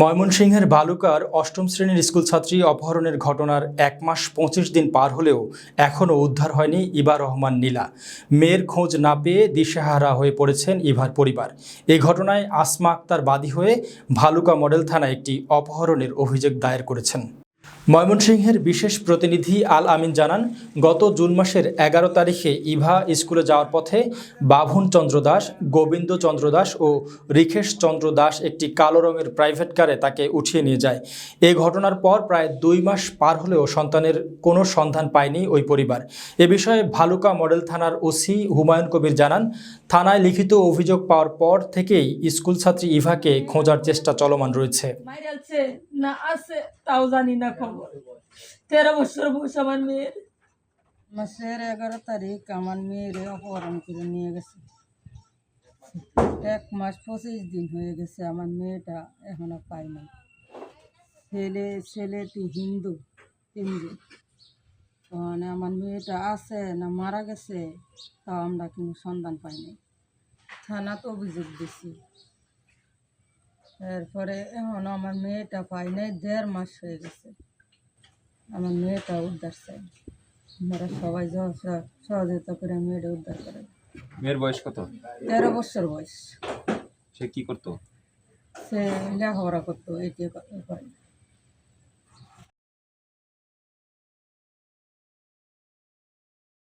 ময়মনসিংহের বালুকার অষ্টম শ্রেণির স্কুল ছাত্রী অপহরণের ঘটনার এক মাস পঁচিশ দিন পার হলেও এখনও উদ্ধার হয়নি ইবা রহমান নীলা। মেয়ের খোঁজ না পেয়ে দিশেহারা হয়ে পড়েছেন ইভার পরিবার। এই ঘটনায় আসমা আক্তার বাদী হয়ে ভালুকা মডেল থানায় একটি অপহরণের অভিযোগ দায়ের করেছেন। ময়মনসিংহের বিশেষ প্রতিনিধি আল আমিন জানান, গত জুন মাসের এগারো তারিখে ইভা স্কুলে যাওয়ার পথে বাভন চন্দ্র দাস গোবিন্দ চন্দ্র দাস ও রিখেশ চন্দ্র দাস একটি কালো রঙের প্রাইভেট কারে তাকে উঠিয়ে নিয়ে যায়। এই ঘটনার পর প্রায় দুই মাস পার হলেও সন্তানের কোনো সন্ধান পায়নি ওই পরিবার। এ বিষয়ে ভালুকা মডেল থানার ওসি হুমায়ুন কবির জানান, থানায় লিখিত অভিযোগ পাওয়ার পর থেকেই স্কুল ছাত্রী ইভাকে খোঁজার চেষ্টা চলমান রয়েছে। না তাও জানি না তেরো বছর বয়স আমার মেয়ের। মাসের এগারো তারিখ আমার মেয়েরে অপহরণ করে নিয়ে গেছে। এক মাস পঁচিশ দিন হয়ে গেছে আমার মেয়েটা এখনও পাই না ছেলে, ছেলেটি হিন্দু হিন্দু। মানে আমার মেয়েটা আছে না মারা গেছে, তাও আমরা কোনো সন্ধান পাইনি। থানাতে অভিযোগ দিছি। এরপরে এখন আমার মেয়েটা পাই নাই দেড় মাস হয়ে গেছে। আমার মেয়েটা উদ্ধার চাই আমরা সবাই সহ- সহ- সহযোগিতা করে মেয়েটা উদ্ধার করে। মেয়ের বয়স কত? তেরো বছর বয়স। সে কি করতো? সে লেখাপড়া করতো এটি করে।